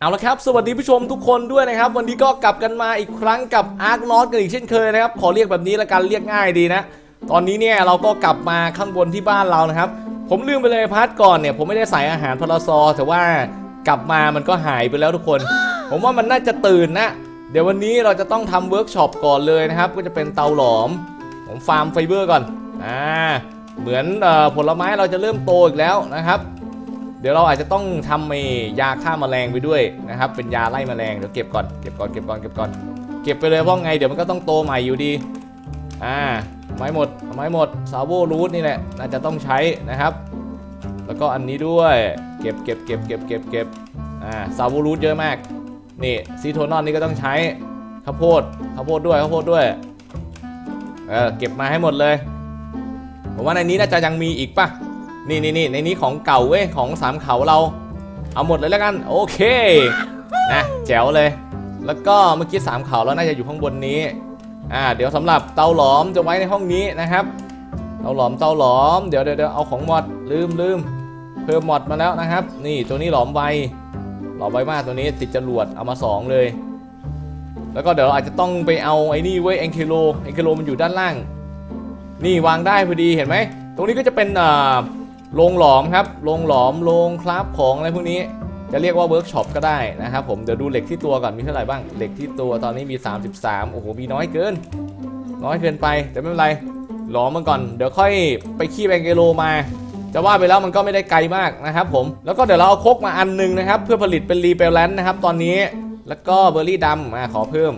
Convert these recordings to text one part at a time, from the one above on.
เอาละครับ สวัสดีผู้ชมทุกคนด้วยนะครับ วันนี้ก็กลับกันมาอีกครั้งกับอาร์ n นอตกันอีกเช่นเคยนะครับ ขอเรียกแบบนี้ละกันเรียกง่ายดีนะ ตอนนี้เนี่ยเราก็กลับมาข้างบนที่บ้านเรานะครับ ผมลืมไปเลยพาร์ทก่อนเนี่ยผมไม่ได้ใส่อาหารพลซอแต่ว่ากลับมามันก็หายไปแล้วทุกคน ผมว่ามันน่าจะตื่นนะ เดี๋ยววันนี้เราจะต้องทำเวิร์กช็อปก่อนเลยนะครับ ก็จะเป็นเตาหลอม ผมฟาร์มไฟเบอร์ก่อน อ่า เหมือนออผลไม้เราจะเริ่มโตอีกแล้วนะครับ เดี๋ยวเราอาจจะต้องทำไอยาฆ่าแมลงไปด้วยนะครับ เป็นยาไล่แมลงเดี๋ยวเก็บก่อนเก็บก่อนเก็บก่อนเก็บก่อนเก็บไปเลยเพราะไงเดี๋ยวมันก็ต้องโตใหม่อยู่ดีอ่าไม้หมดไม้หมดซาโวรูทนี่แหละน่าจะต้องใช้นะครับ แล้วก็อันนี้ด้วยเก็บเก็บเก็บเก็บเก็บเก็บอ่าซาโวรูทเยอะมากนี่ซีโทนอนนี่ก็ต้องใช้ข้าวโพดข้าวโพดด้วยข้าวโพดด้วยเออเก็บมาให้หมดเลยผมว่าในนี้น่าจะยังมีอีกปะ นี่นี่นี่ในนี้ของเก่าเว้ยของสามเขาเรา เอาหมดเลยแล้วกัน โอเคนะแจ๋วเลย แล้วก็เมื่อกี้สามเขาเราน่าจะอยู่ข้างบนนี้อ่าเดี๋ยวสำหรับเตาหลอมจะไว้ในห้องนี้นะครับ เตาหลอมเตาหลอมเดี๋ยวเดี๋ยวเอาของมอดลืมลืมเพิ่มมอดมาแล้วนะครับ นี่ตัวนี้หลอมไวหลอมไวมากตัวนี้ติดจรวดเอามาสองเลยแล้วก็เดี๋ยวเราอาจจะต้องไปเอาไอ้นี่เว้ยเอ็นเคโลเอ็นเคโลมันอยู่ด้านล่าง นี่วางได้พอดีเห็นไหม ตรงนี้ก็จะเป็นอ่า โรงหลอมครับโรงหลอมโรงคราฟของอะไรพวกนี้จะเรียกว่าเวิร์กช็อปก็ได้นะครับผมเดี๋ยวดูเหล็กที่ตัวก่อนมีเท่าไหร่บ้างเหล็กที่ตัวตอนนี้มี 33 โอ้โหมีน้อยเกิน น้อยเกินไปแต่ไม่เป็นไรหลอมมันก่อนเดี๋ยวค่อยไปขี้แบงเกโลมา จะว่าไปแล้วมันก็ไม่ได้ไกลมากนะครับผมแล้วก็เดี๋ยวเราเอาครกมาอันหนึงนะครับเพื่อผลิตเป็นรีเปลแลนด์นะครับตอนนี้แล้วก็เบอร์รี่ดำอ่าขอเพิ่ม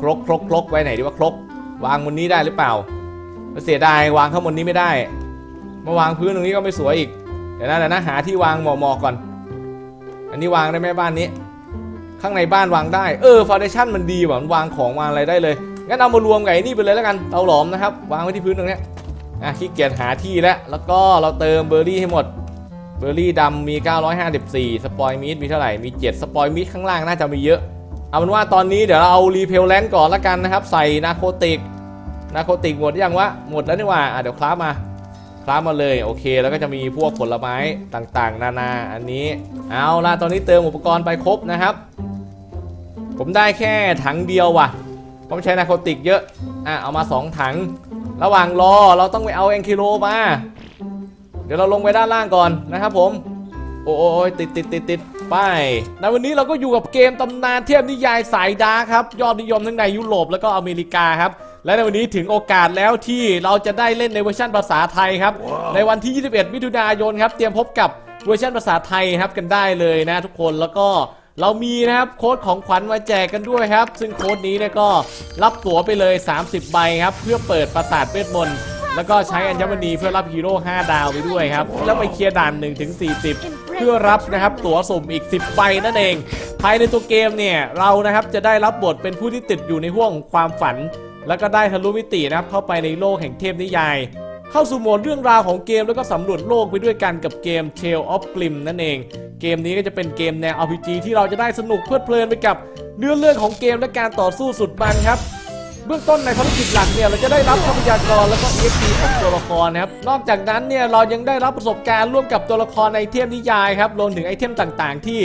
ครกครกครกไว้ไหนดีว่าครก วางบนนี้ได้หรือเปล่าเสียดายวางข้างบนนี้ไม่ได้ มาวางพื้นตรงนี้ก็ไม่สวยอีกเดี๋ยวนะเดี๋ยวนะหาที่วางหมอๆก่อน อันนี้วางได้ไหมบ้านนี้ ข้างในบ้านวางได้เออฟาวเดชั่นมันดีว่ะมันวางของวางอะไรได้เลยงั้นเอามารวมกับไอ้นี่ไปเลยแล้วกันเตาหลอมนะครับ วางไว้ที่พื้นตรงนี้อะขี้เกียจหาที่แล้วแล้วก็เราเติมเบอร์รี่ให้หมดเบอร์รี่ดำมี 954 สปอยมีดมีเท่าไหร่ มี 7 สปอยมีดข้างล่างน่าจะมีเยอะ เอาเป็นว่าตอนนี้เดี๋ยวเราเอารีเพลแลนด์ก่อนละกันนะครับ ใส่นาโคติก นาโคติกหมดยังวะ หมดแล้วนี่ว่าอะเดี๋ยวคล้ามา คล้ามาเลยโอเค แล้วก็จะมีพวกผลไม้ต่างๆ นานาอันนี้ เอาล่ะตอนนี้เติมอุปกรณ์ไปครบนะครับ ผมได้แค่ถังเดียวว่ะผมใช้นาโคติกเยอะอะเอามา 2 ถัง ระหว่างรอเราต้องไปเอาแองคิโลมา เดี๋ยวเราลงไปด้านล่างก่อนนะครับผม โอ้ยติดติดติดติดไปในวันนี้เราก็อยู่กับเกมตำนานเทพนิยายสายดาร์คครับ ยอดนิยมทั้งในยุโรปแล้วก็อเมริกาครับ และในวันนี้ถึงโอกาสแล้วที่เราจะได้เล่นในเวอร์ชันภาษาไทยครับ ในวันที่ 21 มิถุนายนครับ เตรียมพบกับเวอร์ชันภาษาไทยครับกันได้เลยนะทุกคนแล้วก็เรามีนะครับโค้ดของขวัญมาแจกกันด้วยครับ ซึ่งโค้ดนี้เนี่ยก็รับตั๋วไปเลย 30 ใบครับ เพื่อเปิดปราสาทเวทมนต์แล้วก็ใช้อัญมณีเพื่อรับฮีโร่ 5 ดาวไปด้วยครับ แล้วไปเคลียร์ด่าน1ถึง40 เพื่อรับนะครับตั๋วสุ่มอีก 10 ใบนั่นเอง ภายในตัวเกมเนี่ย เรานะครับจะได้รับบทเป็นผู้ที่ติดอยู่ในห่วงของความฝัน แล้วก็ได้ทะลุมิตินะครับเข้าไปในโลกแห่งเทพนิยาย เข้าสู่โหมดเรื่องราวของเกมแล้วก็สำรวจโลกไปด้วยกันกับเกม Tale of Grim นั่นเอง เกมนี้ก็จะเป็นเกมแนว RPG ที่เราจะได้สนุกเพลิดเพลินไปกับเนื้อเรื่องของเกมและการต่อสู้สุดมันครับเบื้องต้นในภารกิจหลักเนี่ยเราจะได้รับทรัพยากรแล้วก็ EXP ของตัวละครนะครับ นอกจากนั้นเนี่ยเรายังได้รับประสบการณ์ร่วมกับตัวละครในเทพนิยายครับรวมถึงไอเทมต่างๆ ที่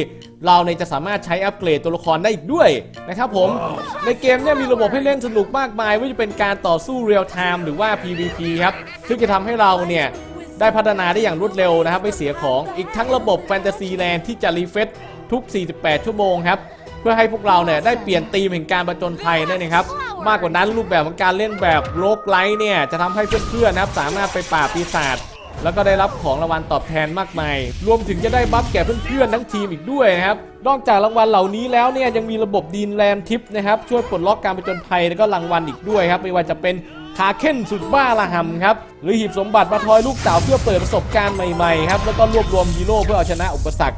เราเนี่ยจะสามารถใช้อัปเกรดตัวละครได้อีกด้วยนะครับผม ในเกมเนี่ยมีระบบให้เล่นสนุกมากมายไม่ว่าจะเป็นการต่อสู้เรียลไทม์หรือว่า PVP ครับ ซึ่งจะทำให้เราเนี่ยได้พัฒนาได้อย่างรวดเร็วนะครับ ไม่เสียของอีกทั้งระบบแฟนตาซีแลนด์ที่จะรีเฟซทุก 48 ชั่วโมงครับ เพื่อให้พวกเราเนี่ยได้เปลี่ยนธีมแห่งการประจนภัยนั่นเองครับ มากกว่านั้นรูปแบบของการเล่นแบบโลกไลท์เนี่ยจะทำให้เพื่อนๆนะครับสามารถไปปราบปีศาจ แล้วก็ได้รับของรางวัลตอบแทนมากมาย รวมถึงจะได้บัฟแก่เพื่อนๆทั้งทีมอีกด้วยนะครับ นอกจากรางวัลเหล่านี้แล้วเนี่ยยังมีระบบดีนแลนทิปนะครับช่วยปลดล็อกการประจนภัยแล้วก็รางวัลอีกด้วยครับไม่ว่าจะเป็นขาเค้นสุดบ้าระหำครับหรือหีบสมบัติมาทอยลูกเต๋าเพื่อเปิดประสบการณ์ใหม่ๆครับแล้วก็รวบรวมฮีโร่เพื่อเอาชนะอุปสรรค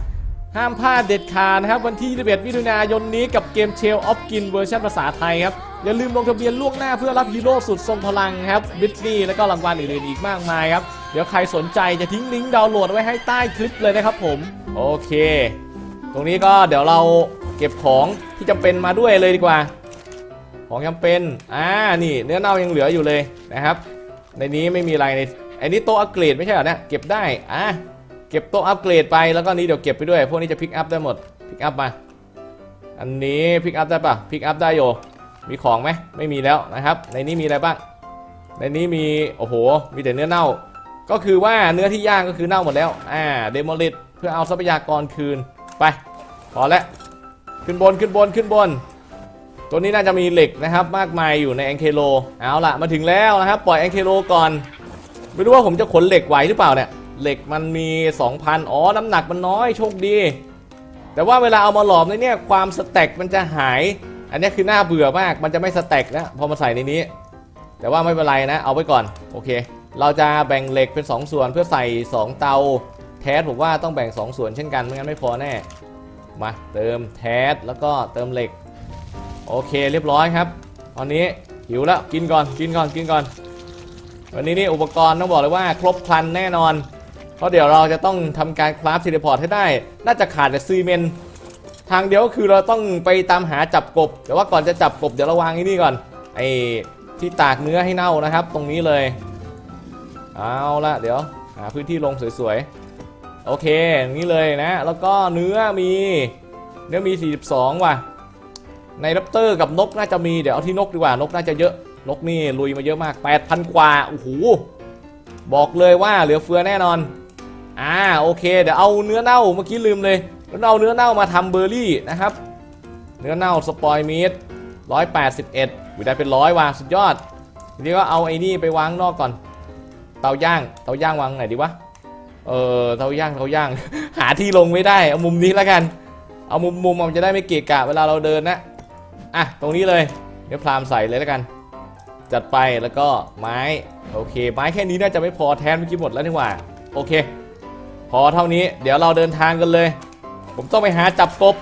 ห้ามพลาดเด็ดขาดนะครับ วันที่ 21 มิถุนายนนี้กับเกมเชลออฟกินเวอร์ชันภาษาไทยครับ อย่าลืมลงทะเบียนล่วงหน้าเพื่อรับฮีโร่สุดทรงพลังครับบิทนี่แล้วก็รางวัลอื่นๆอีกมากมายครับ เดี๋ยวใครสนใจจะทิ้งลิงก์ดาวน์โหลดไว้ให้ใต้คลิปเลยนะครับผม โอเค ตรงนี้ก็เดี๋ยวเราเก็บของที่จำเป็นมาด้วยเลยดีกว่า ของจำเป็น อ่า นี่เนื้อเน่ายังเหลืออยู่เลยนะครับ ในนี้ไม่มีอะไรในอันนี้โต๊ะอัปเกรดไม่ใช่เหรอเนี่ย เก็บได้ อะ เก็บโต๊ะอัปเกรดไป แล้วก็นี้เดี๋ยวเก็บไปด้วย พวกนี้จะพิกอัพได้หมด พิกอัพมา อันนี้พิกอัพได้ปะพิกอัพได้โยมีของไหมไม่มีแล้วนะครับ ในนี้มีอะไรบ้าง ในนี้มี โอ้โห มีแต่เนื้อเน่า ก็คือว่าเนื้อที่ย่างก็คือเน่าหมดแล้ว อ่า เดโมลิตเพื่อเอาทรัพยากรคืน ไป พอแล้ว ขึ้นบน ขึ้นบน ขึ้นบน ตัวนี้น่าจะมีเหล็กนะครับ มากมายอยู่ในแองเคโล เอาละมาถึงแล้วนะครับ ปล่อยแองเคโลก่อน ไม่รู้ว่าผมจะขนเหล็กไหวหรือเปล่าเนี่ย เหล็กมันมี 2,000 อ๋อ น้ำหนักมันน้อย โชคดี แต่ว่าเวลาเอามาหลอมในเนี่ย ความสแต็กมันจะหาย อันนี้คือน่าเบื่อมาก มันจะไม่สแต็กนะ พอมาใส่ในนี้ แต่ว่าไม่เป็นไรนะ เอาไว้ก่อน โอเค เราจะแบ่งเหล็กเป็น 2 ส่วนเพื่อใส่ 2 เตา แทสผมว่าต้องแบ่ง 2 ส่วนเช่นกันไม่งั้นไม่พอแน่ มาเติมแทสแล้วก็เติมเหล็ก โอเคเรียบร้อยครับ ตอนนี้หิวแล้วกินก่อนกินก่อนกินก่อน วันนี้นี่อุปกรณ์ต้องบอกเลยว่าครบครันแน่นอน เพราะเดี๋ยวเราจะต้องทำการคราฟเทเลพอร์ตให้ได้ น่าจะขาดแต่ซีเมนทางเดียวก็คือเราต้องไปตามหาจับกบ แต่ว่าก่อนจะจับกบเดี๋ยวเราวางไอ้นี่ก่อนไอ้ที่ตากเนื้อให้เน่านะครับ ตรงนี้เลย เอาละเดี๋ยวหาพื้นที่ลงสวยๆ โอเคอย่างนี้เลยนะ แล้วก็เนื้อมีเนื้อมี 42 ว่ะ ในรัปเตอร์กับนกน่าจะมีเดี๋ยวเอาที่นกดีกว่านกน่าจะเยอะนกนี่ลุยมาเยอะมาก 8,000 กว่าโอ้โหบอกเลยว่าเหลือเฟือแน่นอนอ่าโอเค เดี๋ยวเอาเนื้อเน่าเมื่อกี้ลืมเลยแล้วเอาเนื้อเน่ามาทำเบอร์รี่นะครับ เนื้อเน่าสปอยมีด181วิได้เป็นร้อยว่ะสุดยอดทีนี้ก็เอาไอ้นี่ไปวางนอกก่อน เตาย่าง เตาย่างวางไหนดีวะ เออเตาย่างเตาย่าง หาที่ลงไม่ได้ เอามุมนี้แล้วกัน เอามุมมุมมันจะได้ไม่เกะกะเวลาเราเดินนะ อะ ตรงนี้เลย เดี๋ยวพรามใส่เลยแล้วกัน จัดไป แล้วก็ไม้ โอเค ไม้แค่นี้น่าจะไม่พอแทนเมื่อกี้หมดแล้วนี่หว่า โอเค พอเท่านี้ เดี๋ยวเราเดินทางกันเลย ผมต้องไปหาจับกบ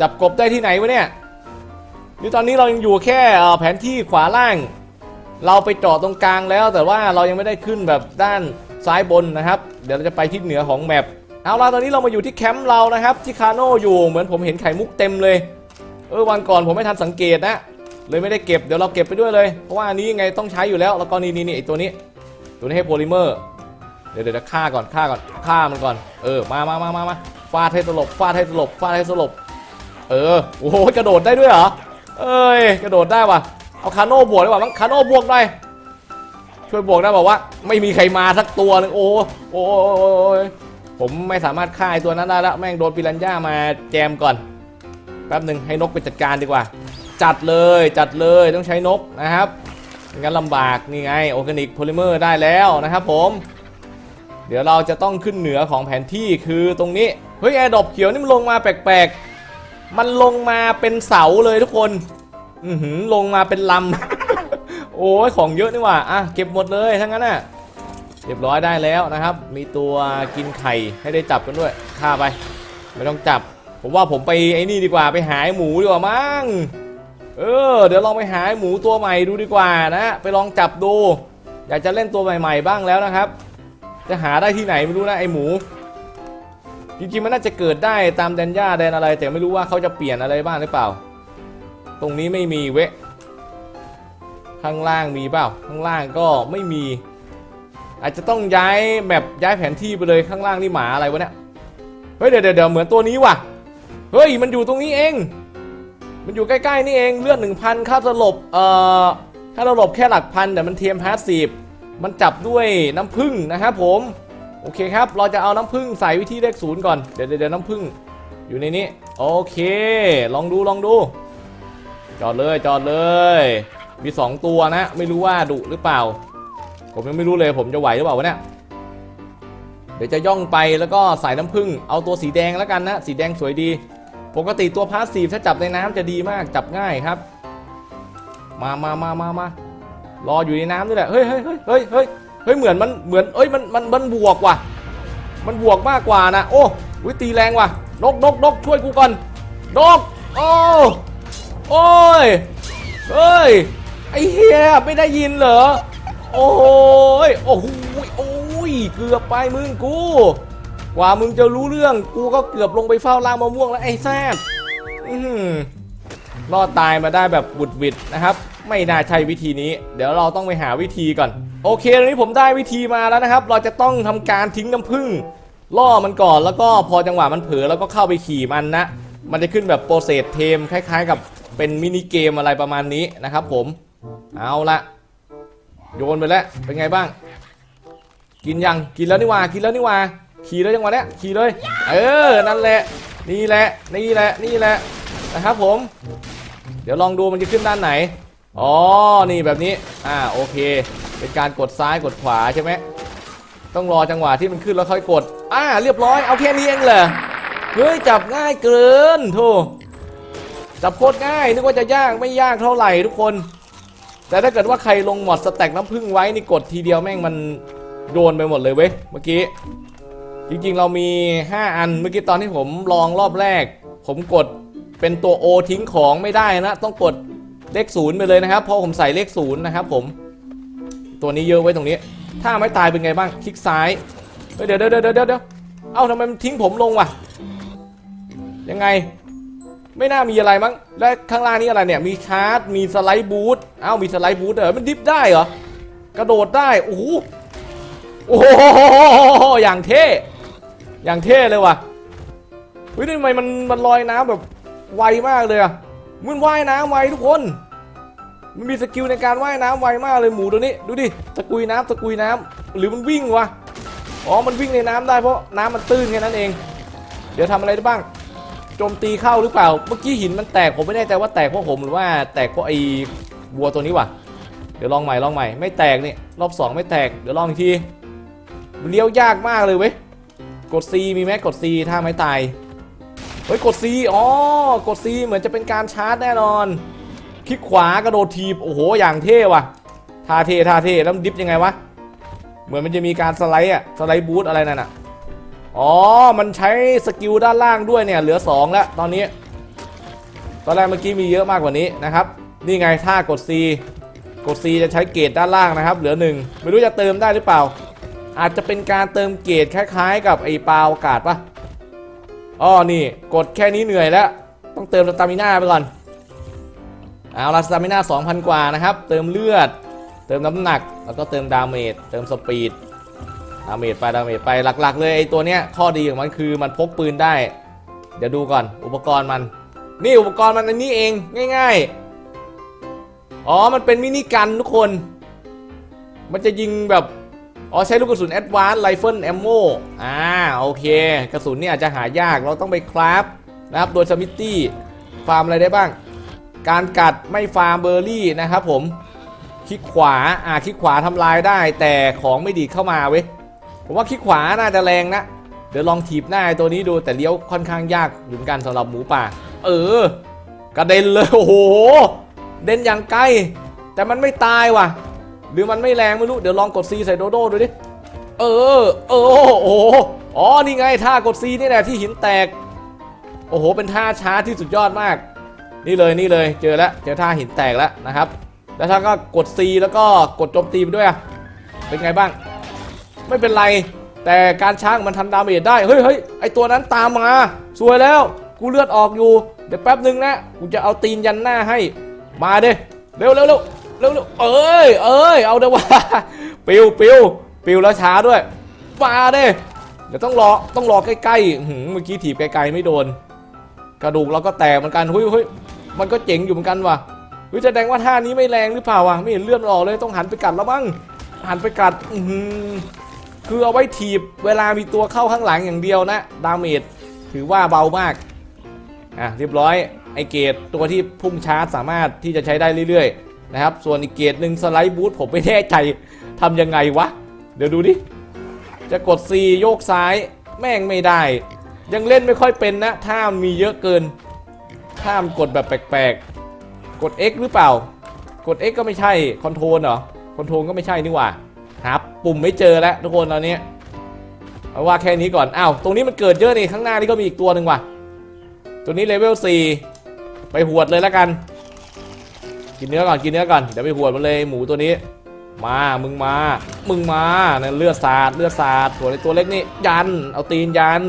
จับกบได้ที่ไหนวะเนี่ยนี่ตอนนี้เรายังอยู่แค่แผนที่ขวาล่าง เราไปเจาะตรงกลางแล้ว แต่ว่าเรายังไม่ได้ขึ้นแบบด้านซ้ายบนนะครับ เดี๋ยวเราจะไปที่เหนือของแมปเอาล่ะตอนนี้เรามาอยู่ที่แคมป์เรานะครับที่คาโน่อยู่เหมือนผมเห็นไข่มุกเต็มเลยเออวันก่อนผมไม่ทันสังเกตนะเลยไม่ได้เก็บเดี๋ยวเราเก็บไปด้วยเลยเพราะว่าอันนี้ยังไงต้องใช้อยู่แล้วแล้วก็นี่นี่นี่ไอตัวนี้ตัวนี้ให้โพลิเมอร์เดี๋ยวเดี๋ยวจะฆ่าก่อนฆ่าก่อนฆ่ามันก่อนเออมามามามามาฟาดให้สลบฟาดให้สลบฟาดให้สลบเออโอ้โหกระโดดได้ด้วยเหรอเอ้ยกระโดดได้ว่ะ เอาคาโน่บวกดีกว่ามั้งคาโน่บวกหน่อยช่วยบวกได้บอกว่า ไม่มีใครมาสักตัวหนึ่งโอ้โอ้ยผมไม่สามารถฆ่าไอ้ตัวนั้นได้แล้วแม่งโดนปิรันย่ามาแจมก่อนแป๊บหนึ่งให้นกไปจัดการดีกว่า จัดเลยจัดเลยต้องใช้นกนะครับงั้นลำบากนี่ไงออร์แกนิกโพลิเมอร์ได้แล้วนะครับผมเดี๋ยวเราจะต้องขึ้นเหนือของแผนที่คือตรงนี้ เฮ้ยแอร์ดรอปเขียวนี่มันลงมาแปลกๆ มันลงมาเป็นเสาเลยทุกคน อือหือลงมาเป็นลำ โอ้ยของเยอะนี่หว่าอะเก็บหมดเลยทั้งนั้นน่ะเรียบร้อยได้แล้วนะครับ มีตัวกินไข่ให้ได้จับกันด้วยฆ่าไป ไม่ต้องจับ ผมว่าผมไปไอ้นี่ดีกว่าไปหาไอ้หมูดีกว่ามั้งเออ เดี๋ยวลองไปหาไอ้หมูตัวใหม่ดูดีกว่านะไปลองจับดู อยากจะเล่นตัวใหม่ ๆ บ้างแล้วนะครับ จะหาได้ที่ไหนไม่รู้นะไอหมู จริงๆมันน่าจะเกิดได้ตามแดนหญ้าแดนอะไร แต่ไม่รู้ว่าเขาจะเปลี่ยนอะไรบ้างหรือเปล่า ตรงนี้ไม่มีเวะ ข้างล่างมีเปล่า ข้างล่างก็ไม่มี อาจจะต้องย้ายแบบย้ายแผนที่ไปเลยข้างล่างนี่หมาอะไรวะเนี่ย เฮ้ยเดี๋ยวเดี๋ยวเดี๋ยวเหมือนตัวนี้ว่ะ เฮ้ยมันอยู่ตรงนี้เอง มันอยู่ใกล้ๆนี่เองเลือดหนึ่งพันค่าสลบ เอ่อ ค่าสลบแค่หลักพันแต่มันเทียมพาสซีฟมันจับด้วยน้ำผึ้งนะครับผม โอเคครับ เราจะเอาน้ำผึ้งใส่วิธีเลขศูนย์ก่อน เดี๋ยวเดี๋ยวเดี๋ยวน้ำผึ้งอยู่ในนี้ โอเค ลองดูลองดู จอดเลยจอดเลย มี 2 ตัวนะ ไม่รู้ว่าดุหรือเปล่า ผมยังไม่รู้เลยผมจะไหวหรือเปล่าวะเนี่ยเดี๋ยวจะย่องไปแล้วก็ใส่น้ำผึ้งเอาตัวสีแดงแล้วกันนะ สีแดงสวยดี ปกติตัวพาสซีฟถ้าจับในน้ำจะดีมากจับง่ายครับ มามามามามา รออยู่ในน้ำนี่แหละ เฮ้ยเฮ้ยเฮ้ยเฮ้ยเฮ้ยเฮ้ยเหมือนมันเหมือนเอ้ยมันมันมันบวกว่ะ มันบวกมากกว่านะ โอ้วิตีแรงว่ะ นกนกนกช่วยกูก่อน นก โอ้ โอ้ยเฮ้ย ไอ้เฮียไม่ได้ยินเหรอ โอ้ย โอ้โหโอ้ย เกือบไปมึงกู กว่ามึงจะรู้เรื่อง กูก็เกือบลงไปเฝ้าล่างมะม่วงแล้วไอ้แซดอือหือรอดตายมาได้แบบบุดวิดนะครับ ไม่น่าใช่วิธีนี้ เดี๋ยวเราต้องไปหาวิธีก่อน โอเคตอนนี้ผมได้วิธีมาแล้วนะครับ เราจะต้องทำการทิ้งน้ำผึ้งล่อมันก่อนแล้วก็พอจังหวะมันเผลอแล้วก็เข้าไปขี่มันนะ มันจะขึ้นแบบโปรเซสเทมคล้าย ๆ กับ เป็นมินิเกมอะไรประมาณนี้นะครับผม เอาละโยนไปแล้ว เป็นไงบ้าง กินยัง กินแล้วนี่ว่า กินแล้วนี่ว่า ขี่แล้วจังหวะเนี้ยขี่เลย เออ นั่นแหละ นี่แหละ นี่แหละ นี่แหละ นะครับผม เดี๋ยวลองดูมันจะขึ้นด้านไหน อ๋อ นี่แบบนี้ อ่า โอเค เป็นการกดซ้ายกดขวาใช่ไหม ต้องรอจังหวะที่มันขึ้นแล้วค่อยกด อ่า เรียบร้อย เอาแค่นี้เองเหรอ เฮ้ย จับง่ายเกินโธ่ จับโคตรง่ายนึกว่าจะยากไม่ยากเท่าไหร่ทุกคน แต่ถ้าเกิดว่าใครลงหมดสแต็กน้ำผึ้งไว้นี่กดทีเดียวแม่งมันโยนไปหมดเลยเว้ยเมื่อกี้ จริงๆเรามี 5 อันเมื่อกี้ตอนที่ผมลองรอบแรก ผมกดเป็นตัว O ทิ้งของไม่ได้นะ ต้องกดเลขศูนย์ไปเลยนะครับเพราะผมใส่เลขศูนย์นะครับผม ตัวนี้เยอะไว้ตรงนี้ ถ้าไม่ตายเป็นไงบ้างคลิกซ้ายเฮ้ยเดี๋ยวเดี๋ยวเดี๋ยวเดี๋ยวเดี๋ยวเอ้าทำไมมันทิ้งผมลงวะยังไง ไม่น่ามีอะไรมั้ง และข้างล่างนี่อะไรเนี่ย มีชาร์จ มีสไลด์บูทเอ้ามีสไลด์บูทเหรอมันดิฟได้เหรอ กระโดดได้ โอ้โห โอ้โห อย่างเท่ อย่างเท่เลยว่ะ เฮ้ยทำไมมันมันลอยน้ำแบบไวมากเลยอะมันว่ายน้ำไวทุกคน มันมีสกิลในการว่ายน้ำไวมากเลยหมูตัวนี้ ดูดิ ตะกุยน้ำตะกุยน้ำหรือมันวิ่งวะ อ๋อ มันวิ่งในน้ำได้เพราะน้ำมันตื้นแค่นั้นเอง เดี๋ยวทำอะไรได้บ้าง โจมตีเข้าหรือเปล่า เมื่อกี้หินมันแตกผมไม่แน่ใจว่าแตกเพราะผมหรือว่าแตกเพราะไอ้วัวตัวนี้วะเดี๋ยวลองใหม่ลองใหม่ไม่แตกนี่รอบสองไม่แตกเดี๋ยวลองอีกทีเลี้ยวยากมากเลยเว้ยกด C มีไหมกด C ถ้าไม่ตายเฮ้ยกด C อ๋อกด C เหมือนจะเป็นการชาร์จแน่นอน คลิกขวากระโดดทีบโอ้โหอย่างเท่ว่ะท่าเท่ท่าเท่แล้วดิฟยังไงวะเหมือนมันจะมีการสไลด์อะสไลด์บูทอะไรนั่นอะ อ๋อ มันใช้สกิลด้านล่างด้วยเนี่ยเหลือ 2 แล้วตอนนี้ ตอนแรกเมื่อกี้มีเยอะมากกว่านี้นะครับ นี่ไงถ้ากด C กด C จะใช้เกรดด้านล่างนะครับ เหลือ 1 ไม่รู้จะเติมได้หรือเปล่า อาจจะเป็นการเติมเกรดคล้าย ๆ กับไอ้ปลาอากาศปะอ๋อนี่กดแค่นี้เหนื่อยแล้ว ต้องเติมสตามิน่าไปก่อนเอาละสตามิน่า2,000 กว่านะครับ เติมเลือด เติมน้ำหนัก แล้วก็เติมดาเมจ เติมสปีด ดาเมจไปดาเมจไปหลัก ๆ เลยไอ้ตัวเนี้ยข้อดีของมันคือมันพกปืนได้ เดี๋ยวดูก่อนอุปกรณ์มัน นี่อุปกรณ์มันอันนี้เองง่าย ๆ อ๋อมันเป็นมินิกันทุกคน มันจะยิงแบบอ๋อใช้ลูกกระสุน Advanced Rifle Ammo อ่าโอเค กระสุนเนี่ยอาจจะหายากเราต้องไปคราฟนะครับโดยสมิตตี้ฟาร์มอะไรได้บ้าง การกัดไม่ฟาร์มเบอร์รี่นะครับผมคลิกขวาอ่าคลิกขวาทำลายได้แต่ของไม่ดีเข้ามาเว้ย ผมว่าคลิกขวาน่าจะแรงนะ เดี๋ยวลองถีบหน้าไอ้ตัวนี้ดูแต่เลี้ยวค่อนข้างยากอยู่เหมือนกันสำหรับหมูป่า เออกระเด็นเลยโอ้โห เด่นอย่างไกล แต่มันไม่ตายว่ะ หรือมันไม่แรงไม่รู้ เดี๋ยวลองกด C ใส่โดโด้ดูดิ เออ เออ โอ้โห อ๋อ นี่ไงท่ากด C นี่แหละที่หินแตก โอ้โห เป็นท่าช้าที่สุดยอดมาก นี่เลยนี่เลย เจอแล้ว เจอท่าหินแตกแล้วนะครับ แล้วถ้าก็กด C แล้วก็กดโจมตีไปด้วย เป็นไงบ้าง ไม่เป็นไร แต่การช้างมันทำดาเมจได้ เฮ้ยเฮ้ยไอตัวนั้นตามมา สวยแล้ว กูเลือดออกอยู่ เดี๋ยวแป๊บหนึ่งนะ กูจะเอาตีนยันหน้าให้ มาเด้เร็วเร็วเร็วเร็วเอ้ย เอ้ย เอาเดี๋ยวว่า ปิวปิวปิวแล้วช้าด้วย มาเด้เดี๋ยวต้องรอ ต้องรอใกล้ๆหือเมื่อกี้ถีบไกลๆไม่โดน กระดูกเราก็แตกเหมือนกันเฮ้ยเฮ้ยมันก็เจ๋งอยู่เหมือนกันว่ะเฮ้ยแสดงว่าท่านี้ไม่แรงหรือเปล่าวะไม่เห็นเลือดออกเลยต้องหันไปกัดแล้วมั้งหันไปกัด อื คือเอาไว้ถีบเวลามีตัวเข้าข้างหลังอย่างเดียวนะดาเมจถือว่าเบามากอะเรียบร้อยไอเกตตัวที่พุ่งชาร์จสามารถที่จะใช้ได้เรื่อยๆนะครับ ส่วนอีกเกตหนึ่งสไลด์บูทผมไม่แน่ใจทำยังไงวะ เดี๋ยวดูดิ จะกด C โยกซ้ายแม่งไม่ได้ ยังเล่นไม่ค่อยเป็นนะถ้ามมีเยอะเกินถ้ามกดแบบแปลกๆ กด X หรือเปล่า กด X ก็ไม่ใช่คอนโทรลเหรอคอนโทรลก็ไม่ใช่นี่หว่า หาปุ่มไม่เจอแล้วทุกคนตอนนี้เอาว่าแค่นี้ก่อนอ้าวตรงนี้มันเกิดเยอะนี่ข้างหน้านี่ก็มีอีกตัวหนึ่งว่ะ ตัวนี้เลเวล4ไปหวดเลยแล้วกัน กินเนื้อก่อนกินเนื้อก่อนเดี๋ยวไปหวดมันเลยหมูตัวนี้ มามึงมา มึงมานั่นเลือดสาดเลือดสาดตัวในตัวเล็กนี่ยัน เอาตีนยัน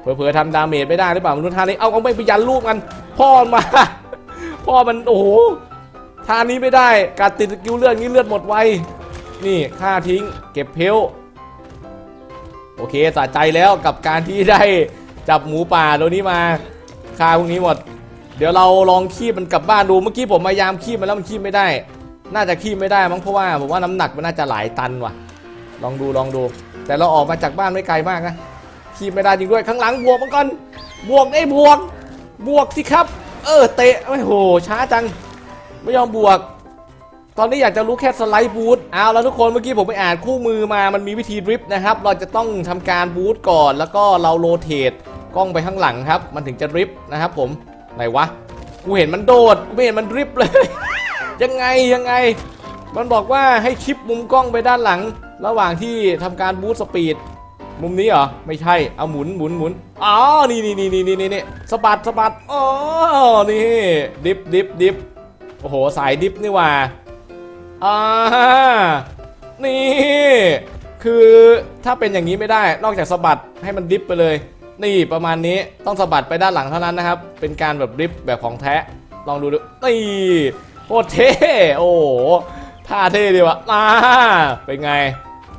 เผลอๆทำดาเมจไม่ได้หรือเปล่ามนุษย์ท่านี้เอาเอาไม่ไปยันลูกมันพ่อมันมาพ่อมันโอ้โหท่านี้ไม่ได้ การติดสกิลเลือดนี้เลือดหมดไว นี่ฆ่าทิ้ง เก็บเพลโอเคสะใจแล้วกับการที่ได้จับหมูป่าตัวนี้มาฆ่าพวกนี้หมด เดี๋ยวเราลองคีบมันกลับบ้านดูเมื่อกี้ผมพยายามคีบมันแล้วมันคีบไม่ได้ น่าจะคีบไม่ได้มั้งเพราะว่าผมว่าน้ำหนักมันน่าจะหลายตันว่ะ ลองดูลองดู แต่เราออกมาจากบ้านไม่ไกลมากนะคีบไม่ได้จริงด้วยข้างหลังบวกมันก่อนบวกได้บวก บวกสิครับ เออเตะโอ้โหช้าจัง ไม่ยอมบวก ตอนนี้อยากจะรู้แค่สไลด์บูทเอาแล้วทุกคนเมื่อกี้ผมไปอ่านคู่มือมามันมีวิธีดริฟต์นะครับ เราจะต้องทำการบูทก่อนแล้วก็เราโรเตทกล้องไปข้างหลังครับ มันถึงจะดริฟต์นะครับผมไหนวะกูเห็นมันโดดกูไม่เห็นมันดริฟต์เลย ยังไงยังไง มันบอกว่าให้ชิปมุมกล้องไปด้านหลัง ระหว่างที่ทำการบูทสปีดมุมนี้เหรอไม่ใช่เอาหมุนหมุนหมุนอ๋อนี่นี่นี่นี่นี่นี่สะบัดสะบัดอ๋อนี่ดิฟดิฟดิฟโอ้โหสายดิฟนี่ว่า อ่านี่ คือถ้าเป็นอย่างนี้ไม่ได้นอกจากสะบัดให้มันดิฟไปเลย นี่ประมาณนี้ต้องสะบัดไปด้านหลังเท่านั้นนะครับ เป็นการแบบดิฟแบบของแท้ลองดูดูนี่โคตรเท่โอ้โหท่าเท่ดีวะอ่าเป็นไง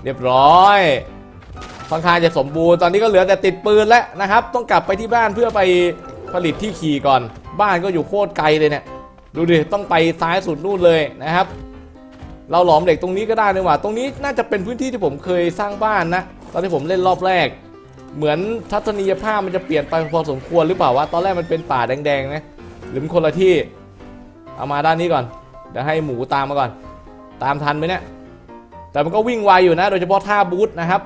เรียบร้อยค่อนข้างจะสมบูรณ์ตอนนี้ก็เหลือแต่ติดปืนแล้วนะครับ ต้องกลับไปที่บ้านเพื่อไปผลิตที่ขี่ก่อน บ้านก็อยู่โคตรไกลเลยเนี่ยดูดิต้องไปซ้ายสุดนู่นเลยนะครับ เราหลอมเหล็กตรงนี้ก็ได้นี่หว่า ตรงนี้น่าจะเป็นพื้นที่ที่ผมเคยสร้างบ้านนะ ตอนที่ผมเล่นรอบแรก เหมือนทัศนียภาพมันจะเปลี่ยนไปพอสมควรหรือเปล่าวะ ตอนแรกมันเป็นป่าแดงๆนะ หรือมันคนละที่ เอามาด้านนี้ก่อน เดี๋ยวให้หมูตามมาก่อน ตามทันไหมเนี่ย แต่มันก็วิ่งไวอยู่นะ โดยเฉพาะท่าบูทนะครับ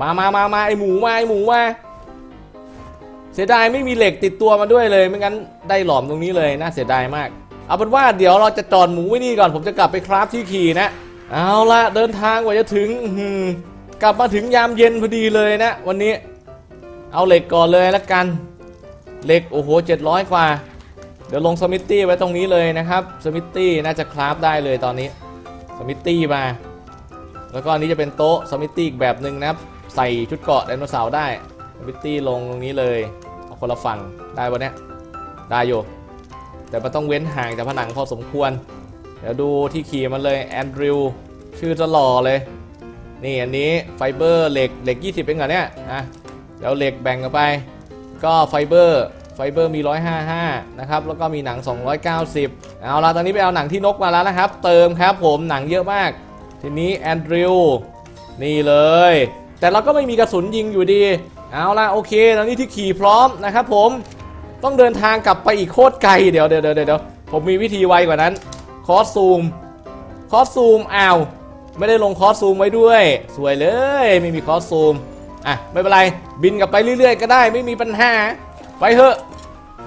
มามามามาไอหมูมาไอหมูมา เสียดายไม่มีเหล็กติดตัวมาด้วยเลย ไม่งั้นได้หลอมตรงนี้เลย น่าเสียดายมาก เอาเป็นว่าเดี๋ยวเราจะจอดหมูไว้นี่ก่อน ผมจะกลับไปคราฟที่ขี่นะ เอาละเดินทางกว่าจะถึงกลับมาถึงยามเย็นพอดีเลยนะ วันนี้ เอาเหล็กก่อนเลยละกัน เหล็กโอ้โห700กว่า เดี๋ยวลงสมิธตี้ไว้ตรงนี้เลยนะครับสมิธตี้น่าจะคราฟได้เลยตอนนี้สมิธตี้มา แล้วก็อันนี้จะเป็นโต๊ะสมิธตี้อีกแบบหนึ่งนะครับ ใส่ชุดเกาะไดโนเสาร์ได้สมิธตี้ลงตรงนี้เลยเอาคนละฝั่งได้ปะเนี่ยได้อยู่ แต่มันต้องเว้นห่างจากผนังพอสมควร เดี๋ยวดูที่ขี่มันเลยแอนดริวชื่อจะหล่อเลย นี่อันนี้ไฟเบอร์เหล็กเหล็ก 20 เป็นเหรอเนี่ยอะเดี๋ยวเหล็กแบ่งกันไป ก็ไฟเบอร์ไฟเบอร์มี 155 นะครับ แล้วก็มีหนัง 290 เอาละตอนนี้ไปเอาหนังที่นกมาแล้วนะครับ เติมครับผมหนังเยอะมาก ทีนี้แอนดริวนี่เลย แต่เราก็ไม่มีกระสุนยิงอยู่ดี เอาละโอเค ตอนนี้ที่ขี่พร้อมนะครับผม ต้องเดินทางกลับไปอีกโคตรไกลเดี๋ยวเดี๋ยวเดี๋ยวผมมีวิธีไวกว่านั้น คอสซูม คอสซูมอ้าวไม่ได้ลงคอสซูมไว้ด้วย สวยเลยไม่มีคอสซูมอะไม่เป็นไรบินกลับไปเรื่อยๆ ก็ได้ไม่มีปัญหา ไปเถอะ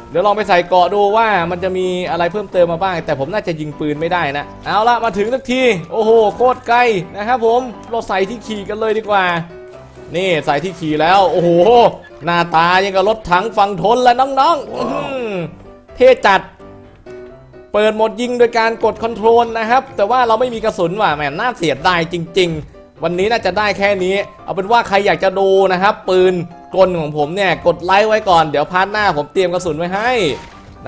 เดี๋ยวลองไปใส่เกาะดูว่ามันจะมีอะไรเพิ่มเติมมาบ้าง แต่ผมน่าจะยิงปืนไม่ได้นะ เอาละมาถึงสักที โอ้โหโคตรไกลนะครับผมเราใส่ที่ขี่กันเลยดีกว่า นี่ใส่ที่ขี่แล้ว โอ้โห หน้าตายังกับรถถังฝั่งทนแล้วน้องๆอื้อหือเท่จัด เปิดโหมดยิงโดยการกดคอนโทรลนะครับ แต่ว่าเราไม่มีกระสุนว่ะแหมน่าเสียดายจริง ๆ วันนี้น่าจะได้แค่นี้ เอาเป็นว่าใครอยากจะดูนะครับ ปืนกลของผมเนี่ย กดไลค์ไว้ก่อนเดี๋ยวพาร์ทหน้าผมเตรียมกระสุนไว้ให้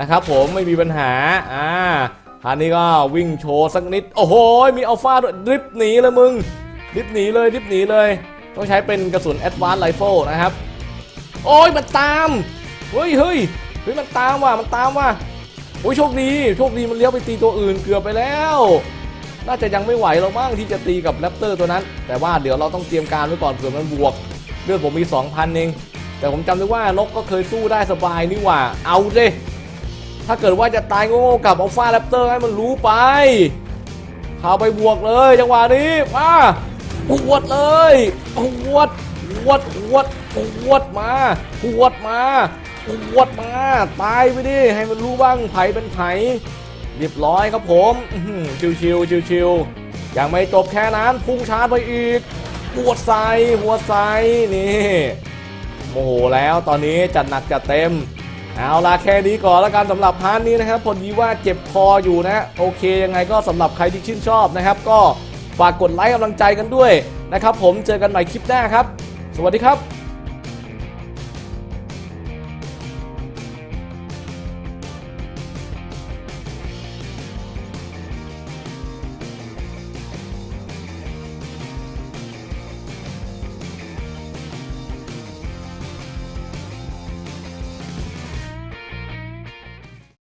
นะครับผมไม่มีปัญหา อ่าพาร์ทนี้ก็วิ่งโชว์สักนิด โอ้โห มีอัลฟาด้วยดริฟต์หนีเลยมึง ดริฟต์หนีเลยดริฟต์หนีเลย ต้องใช้เป็นกระสุน Advanced Rifle นะครับ โอ้ยมันตาม เฮ้ยเฮ้ยเฮ้ยมันตามว่ะมันตามว่ะโอ้ยโชคดีโชคดีมันเลี้ยวไปตีตัวอื่นเกือบไปแล้ว น่าจะยังไม่ไหวเราบ้างที่จะตีกับแรปเตอร์ตัวนั้น แต่ว่าเดี๋ยวเราต้องเตรียมการไว้ก่อนเผื่อมันบวกเลือดผมมี 2,000เองแต่ผมจำได้ว่านกก็เคยสู้ได้สบายนี่หว่า เอาเลยถ้าเกิดว่าจะตายโง่ๆกับอัลฟาแรปเตอร์ให้มันรู้ไปพาไปบวกเลยจังหวะนี้มา หวดเลยหวดหวดหวดหวดมาหวดมาหวดมา ตายไปดิ ให้มันรู้บ้างไผเป็นไผเรียบร้อยครับผมอื้อหือชิวชิวยังไม่จบแค่นั้น พุ่งชาร์จไปอีกหัวดใส่หัวดใส่นี่โมโหแล้วตอนนี้จัดหนักจัดเต็ม เอาละแค่นี้ก่อนแล้วกันสำหรับพาร์ทนี้นะครับพอดีว่าเจ็บคออยู่นะ โอเคยังไงก็สำหรับใครที่ชื่นชอบนะครับ ก็ ฝากกดไลค์กำลังใจกันด้วยนะครับผมเจอกันใหม่คลิปหน้าครับ สวัสดีครับ